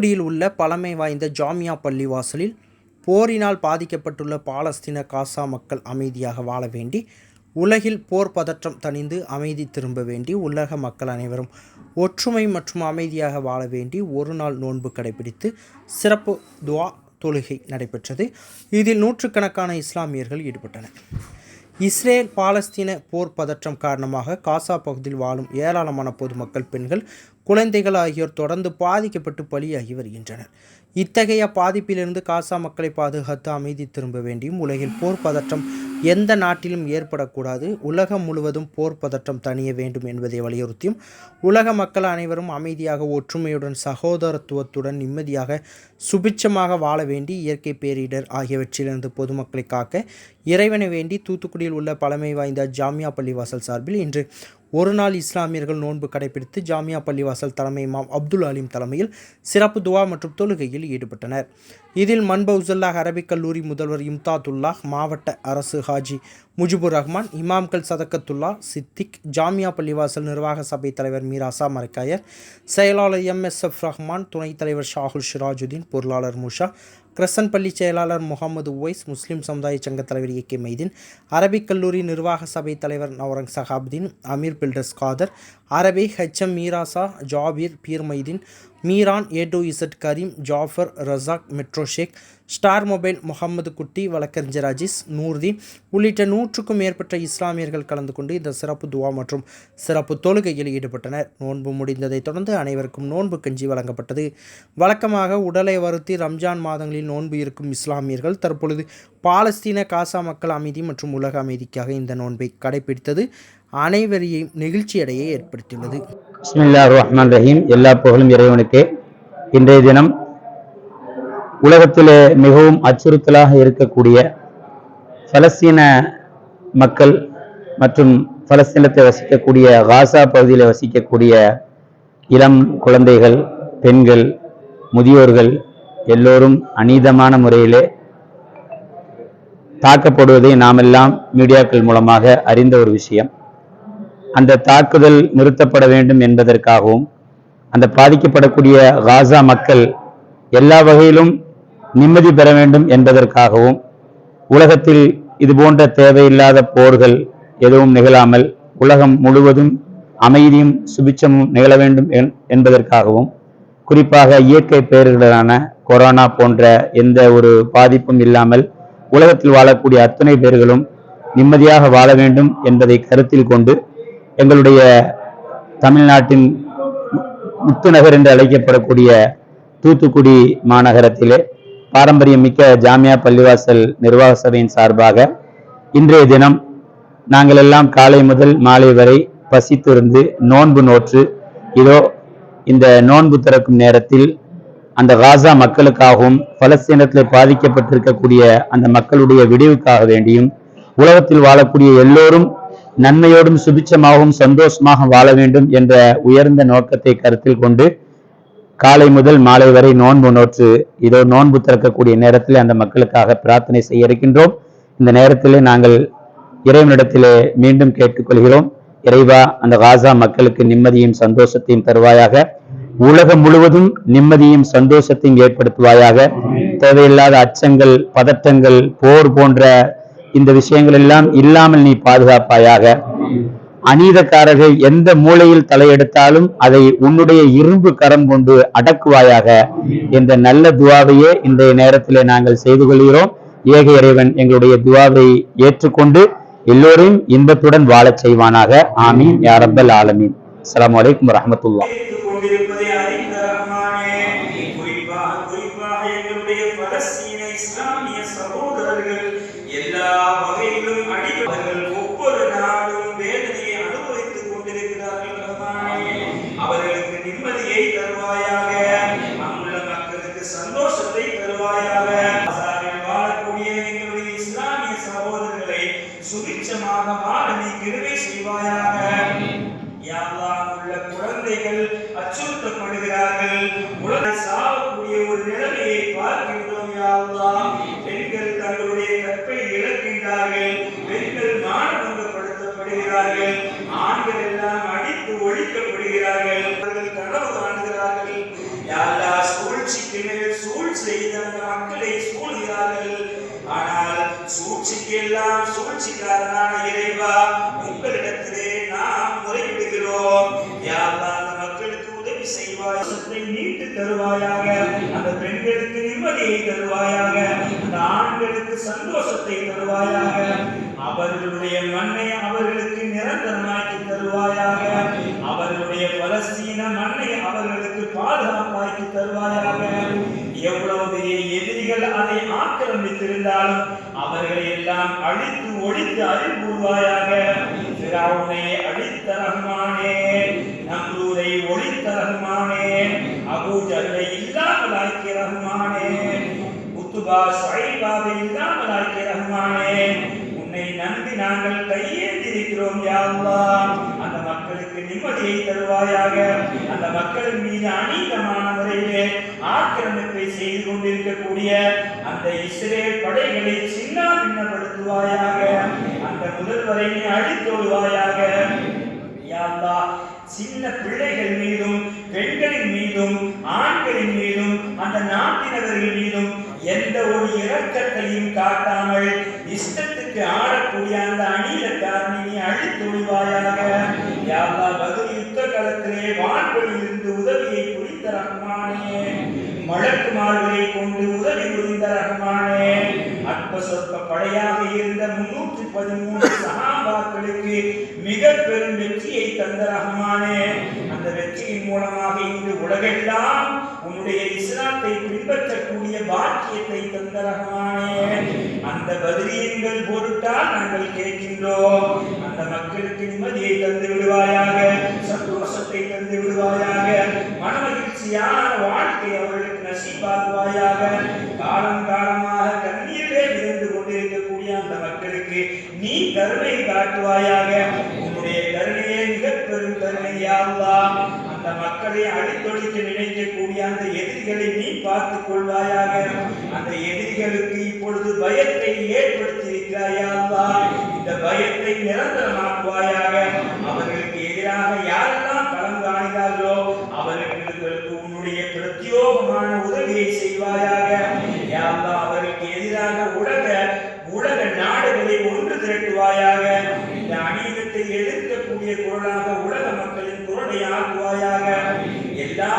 தூத்துக்குடியில் உள்ள பழமை வாய்ந்த ஜாமியா பள்ளிவாசலில் போரினால் பாதிக்கப்பட்டுள்ள பாலஸ்தீன காசா மக்கள் அமைதியாக வாழ வேண்டி உலகில் போர் பதற்றம் தணிந்து அமைதி திரும்ப வேண்டி உலக மக்கள் அனைவரும் ஒற்றுமை மற்றும் அமைதியாக வாழ வேண்டி ஒரு நாள் நோன்பு கடைபிடித்து சிறப்பு துவா தொழுகை நடைபெற்றது. இதில் நூற்றுக்கணக்கான இஸ்லாமியர்கள் ஈடுபட்டனர். இஸ்ரேல் பாலஸ்தீன போர் பதற்றம் காரணமாக காசா பகுதியில் வாழும் ஏராளமான பொதுமக்கள் பெண்கள் குழந்தைகள் ஆகியோர் தொடர்ந்து பாதிக்கப்பட்டு பலியாகி வருகின்றனர். இத்தகைய பாதிப்பிலிருந்து காசா மக்களை பாதுகாத்து அமைதி திரும்ப வேண்டியும் உலகில் போர் பதற்றம் எந்த நாட்டிலும் ஏற்படக்கூடாது. உலகம் முழுவதும் போர் பதற்றம் தணிய வேண்டும் என்பதை வலியுறுத்தியும் உலக மக்கள் அனைவரும் அமைதியாக ஒற்றுமையுடன் சகோதரத்துவத்துடன் நிம்மதியாக சுபிட்சமாக வாழ வேண்டி இயற்கை பேரிடர் ஆகியவற்றிலிருந்து பொதுமக்களை காக்க இறைவனை வேண்டி தூத்துக்குடியில் உள்ள பழமை வாய்ந்த ஜாமியா பள்ளிவாசல் சார்பில் இன்று ஒரு நாள் இஸ்லாமியர்கள் நோன்பு கடைபிடித்து ஜாமியா பள்ளிவாசல் தலைமை இமாம் அப்துல் அலீம் தலைமையில் சிறப்பு துவா மற்றும் தொழுகையில் ஈடுபட்டனர். இதில் மன்பவுசுல்லாஹ் அரபிக் கல்லூரி முதல்வர் இம்தாதுல்லாஹ் மாவட்ட அரசு ஹாஜி முஜிபுர் ரஹ்மான் இமாம்கள் சதக்கத்துல்லா சித்திக் ஜாமியா பள்ளிவாசல் நிர்வாக சபை தலைவர் மீராசா மரக்காயர் செயலாளர் எம் எஸ் எஃப் ரஹ்மான் துணைத் தலைவர் ஷாகுல் ஷிராஜுதீன் பொருளாளர் முஷா கிரசன் பள்ளி செயலாளர் முகமது உவைஸ் முஸ்லிம் சமுதாய சங்க தலைவர் ஏ கே மைதீன் அரபிக் கல்லூரி நிர்வாக சபை தலைவர் Navrang Sahabdeen Ameer builders Kader Arabi HM Meerasa Jabir Peer Maideen Meeran A to Z Karim Jafar Razak metro Sheikh star mobile Mohammed Kutty வழக்கறிஞர் அஜீஸ் நூர்தீன் உள்ளிட்ட நூற்றுக்கும் மேற்பட்ட இஸ்லாமியர்கள் கலந்து கொண்டு இந்த சிறப்பு துவா மற்றும் சிறப்பு தொழுகையில் ஈடுபட்டனர். நோன்பு முடிந்ததைத் தொடர்ந்து அனைவருக்கும் நோன்பு கஞ்சி வழங்கப்பட்டது. வழக்கமாக உடலை வருத்தி ரம்ஜான் மாதங்களில் நோன்பு இருக்கும் இஸ்லாமியர்கள் தற்பொழுது பாலஸ்தீன காசா மக்கள் அமைதி மற்றும் உலக அமைதிக்காக இந்த நோன்பை கடைபிடித்தது. அனைவரையும் நெகிழ்ச்சியடையை ஏற்படுத்தியுள்ளது. பிஸ்மில்லா ரஹ்மான் ரஹீம் எல்லா புகழும் இறைவனுக்கு. இன்றைய தினம் உலகத்திலே மிகவும் அச்சுறுத்தலாக இருக்கக்கூடிய பலஸ்தீன மக்கள் மற்றும் பலஸ்தீனத்தை வசிக்கக்கூடிய காசா பகுதியில் வசிக்கக்கூடிய இளம் குழந்தைகள் பெண்கள் முதியோர்கள் எல்லோரும் அநீதமான முறையிலே தாக்கப்படுவதை நாமெல்லாம் மீடியாக்கள் மூலமாக அறிந்த ஒரு விஷயம். அந்த தாக்குதல் நிறுத்தப்பட வேண்டும் என்பதற்காகவும் அந்த பாதிக்கப்படக்கூடிய காசா மக்கள் எல்லா வகையிலும் நிம்மதி பெற வேண்டும் என்பதற்காகவும் உலகத்தில் இது போன்ற தேவையில்லாத போர்கள் எதுவும் நிகழாமல் உலகம் முழுவதும் அமைதியும் சுபிச்சமும் நிகழ வேண்டும் என்- என்பதற்காகவும் குறிப்பாக இயற்கை பேரிடரான கொரோனா போன்ற எந்த ஒரு பாதிப்பும் இல்லாமல் உலகத்தில் வாழக்கூடிய அத்தனை பேர்களும் நிம்மதியாக வாழ வேண்டும் என்பதை கருத்தில் கொண்டு எங்களுடைய தமிழ்நாட்டின் முத்துநகர் என்று அழைக்கப்படக்கூடிய தூத்துக்குடி மாநகரத்திலே பாரம்பரியம் மிக்க ஜாமியா பள்ளிவாசல் நிர்வாக சபையின் சார்பாக இன்றைய தினம் நாங்கள் எல்லாம் காலை முதல் மாலை வரை பசித்திருந்து நோன்பு நோற்று இதோ இந்த நோன்பு திறக்கும் நேரத்தில் அந்த காசா மக்களுக்காகவும் பலஸ்தீனத்தில் பாதிக்கப்பட்டிருக்கக்கூடிய அந்த மக்களுடைய விடிவுக்காக வேண்டியும் உலகத்தில் வாழக்கூடிய எல்லோரும் நன்மையோடும் சுபிச்சமாகவும் சந்தோஷமாக வாழ வேண்டும் என்ற உயர்ந்த நோக்கத்தை கருத்தில் கொண்டு காலை முதல் மாலை வரை நோன்பு நோற்று இதோ நோன்பு திறக்கக்கூடிய நேரத்தில் அந்த மக்களுக்காக பிரார்த்தனை செய்ய இருக்கின்றோம். இந்த நேரத்திலே நாங்கள் இறைவனிடத்திலே மீண்டும் கேட்டுக்கொள்கிறோம். இறைவா அந்த காசா மக்களுக்கு நிம்மதியும் சந்தோஷத்தையும் தருவாயாக. உலகம் முழுவதும் நிம்மதியும் சந்தோஷத்தையும் ஏற்படுத்துவாயாக. தேவையில்லாத அச்சங்கள் பதட்டங்கள் போர் போன்ற இந்த விஷயங்கள் எல்லாம் இல்லாமல் நீ பாதுகாப்பாயாக. அநீதக்காரர்கள் எந்த மூலையில் தலையெடுத்தாலும் அதை உன்னுடைய இரும்பு கரம் கொண்டு அடக்குவாயாக என்ற நல்ல துவாவையே இன்றைய நேரத்திலே நாங்கள் செய்து கொள்கிறோம். ஏக இறைவன் எங்களுடைய துவாவை ஏற்றுக்கொண்டு எல்லோரையும் இன்பத்துடன் வாழச் செய்வானாக. ஆமீன். யாரம்பல் ஆலமீன். அஸ்ஸலாமு வலைக்கம் வரஹ்மத்துல்லாஹ். ஆனால் சூழ்ச்சிக்கு எல்லாம் சூழ்ச்சிக்காரனான இறைவா உங்களிடத்திலே நாம் முறையிடுகிறோம். யாரா அந்த மக்களுக்கு உதவி செய்வாய் மீட்டு தருவாயாக அந்த பெண்களுக்கு நிம்மதியை தருவாயாக அந்த ஆண்களுக்கு சந்தோஷத்தை தருவாயாக. அவர்களுடைய மண்ணை அவர்களுக்கு இருந்தாலும் அவர்களை எல்லாம் அழித்து ஒழித்து அறிவுறுவாயாக. கூறுவாயாக அழித்த ரஹ்மானே நம்ரூரை ஒழித்த ரஹ்மானே அபூஜலை இல்லாமல் ஆக்கிய ரஹ்மானே முத்துபா சாயிபாவை இல்லாமல் ஆக்கிய ரஹ்மானே நம்பி நாங்கள் கையேந்திருக்கிறோம் யா அந்த மக்களுக்கு நிம்மதியை தருவாயாக. அந்த மக்களின் மீது அநீதமான முறையிலே ஆக்கிரமிப்பை செய்து கொண்டிருக்கக்கூடிய அந்த இஸ்ரேல் படைகளை சின்ன பின்னப்படுத்துவாயாக. அந்த முதல்வரை நீ அழித்தொழுவாயாக சின்ன பிள்ளைகள் மீதும் பெண்களின் மீதும் ஆண்களின் மீதும் அந்த நாட்டினவர்கள் மீதும் எந்த ஒரு இரக்கத்தையும் காட்டாமல் இஷ்டத்துக்கு ஆட ஆடக்கூடிய அந்த அணியில காரணி அழித்து அழித்தொழிவாயாக யாரா பதில் யுத்த காலத்திலே வான்களில் இருந்து உதவியை புரிந்த ரஹ்மானே மலக்குமார்களை கொண்டு உதவி புரிந்த ரஹ்மானே அற்ப சொற்ப படையாக இருந்த முன்னூற்றி பதிமூணு சகாபாக்களுக்கு மிக பெரும் வெற்றியை தந்த ரஹ்மானே அந்த வெற்றியின் மூலமாக இன்று உலகெல்லாம் உன்னுடைய இஸ்லாத்தை பின்பற்றக்கூடிய பாக்கியத்தை தந்த ரஹ்மானே அந்த பதிலியங்கள் பொருட்டால் நாங்கள் கேட்கின்றோம். அந்த மக்களுக்கு நிம்மதியை தந்து விடுவாயாக சந்தோஷத்தை தந்து விடுவாயாக மன மகிழ்ச்சியான வாழ்க்கை அவர்களுக்கு நசிப்பாக்குவாயாக காலம் காலமாக கண்ணீரே இருந்து கொண்டிருக்கக்கூடிய அந்த மக்களுக்கு நீ கருணை காட்டுவாயாக. உன்னுடைய கருணையே மிக பெரும் கருணையாவா அந்த மக்களை அழித்தொழிக்க நினைக்கக்கூடிய அந்த எதிரிகளை நீ பார்த்துக் கொள்வாயாக. அந்த எதிரிகளுக்கு பயத்தை நிரந்தரமாக்குவாயாக. அவர்களுக்கு எதிராக யாரெல்லாம் களம் காணுகிறார்களோ அவர்களுக்கு உன்னுடைய பிரத்யோகமான உதவியை செய்வாயாக. யாவா அவர்களுக்கு எதிராக உலக உலக நாடுகளை ஒன்று திரட்டுவாயாக. இந்த அநீதத்தை எதிர்க்கக்கூடிய குரலாக உலக மக்களின் குரலை ஆக்குவாயாக. எல்லா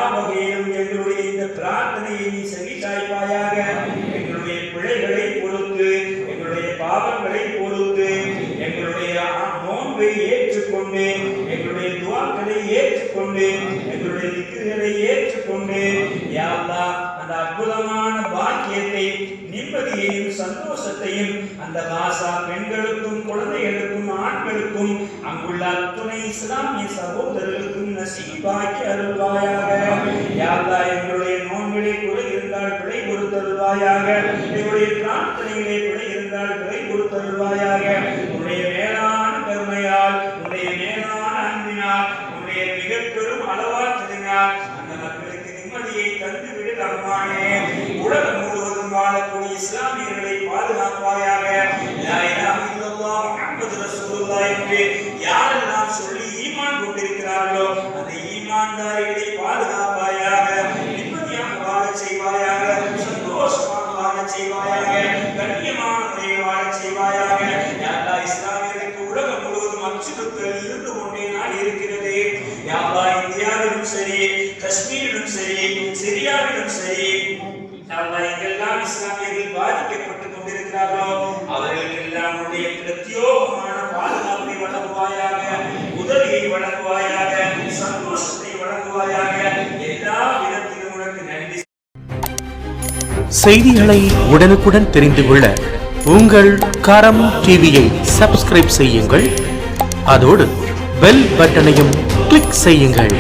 ஆண்களுக்கும் அங்குள்ள அத்துணை இஸ்லாமிய சகோதரர்களுக்கும் நசீபாக்கி அருள்வாயாக. யாரா எங்களுடைய நோன்பிலே கூட இருந்தால் பிழை கொடுத்தருள்வாயாக. எங்களுடைய பிரார்த்தனைகளே பிழை இருந்தால் பிழை கொடுத்தருள்வாயாக. உன்னுடைய மேலான கருணையால் உன்னுடைய மேலான அன்பினால் உன்னுடைய மிக பெரும் அளவாற்றலினால் அந்த மக்களுக்கு நிம்மதியை தந்துவிடு ரஹ்மானே. உலகம் முழுவதும் வாழக்கூடிய இஸ்லாமியர்கள் இந்தியாவிலும் சரி காஷ்மீரிலும் சரி சிரியாவிலும் சரி யா எங்கெல்லாம் இஸ்லாமியர்கள் பாதிக்கப்பட்டு கொண்டிருக்கிறார்களோ அவர்களுக்கெல்லாம் உன்னுடைய பிரத்யோகமான பாதுகாப்பை வழங்குவாயாக உதவியை வழங்குவாயாக சந்தோஷத்தை வழங்குவாயாக. எல்லா விதத்திலும் உனக்கு நன்றி. செய்திகளை உடனுக்குடன் தெரிந்து கொள்ள உங்கள் கரம் டிவியை சப்ஸ்கிரைப் செய்யுங்கள். அதோடு பெல் பட்டனையும் கிளிக் செய்யுங்கள்.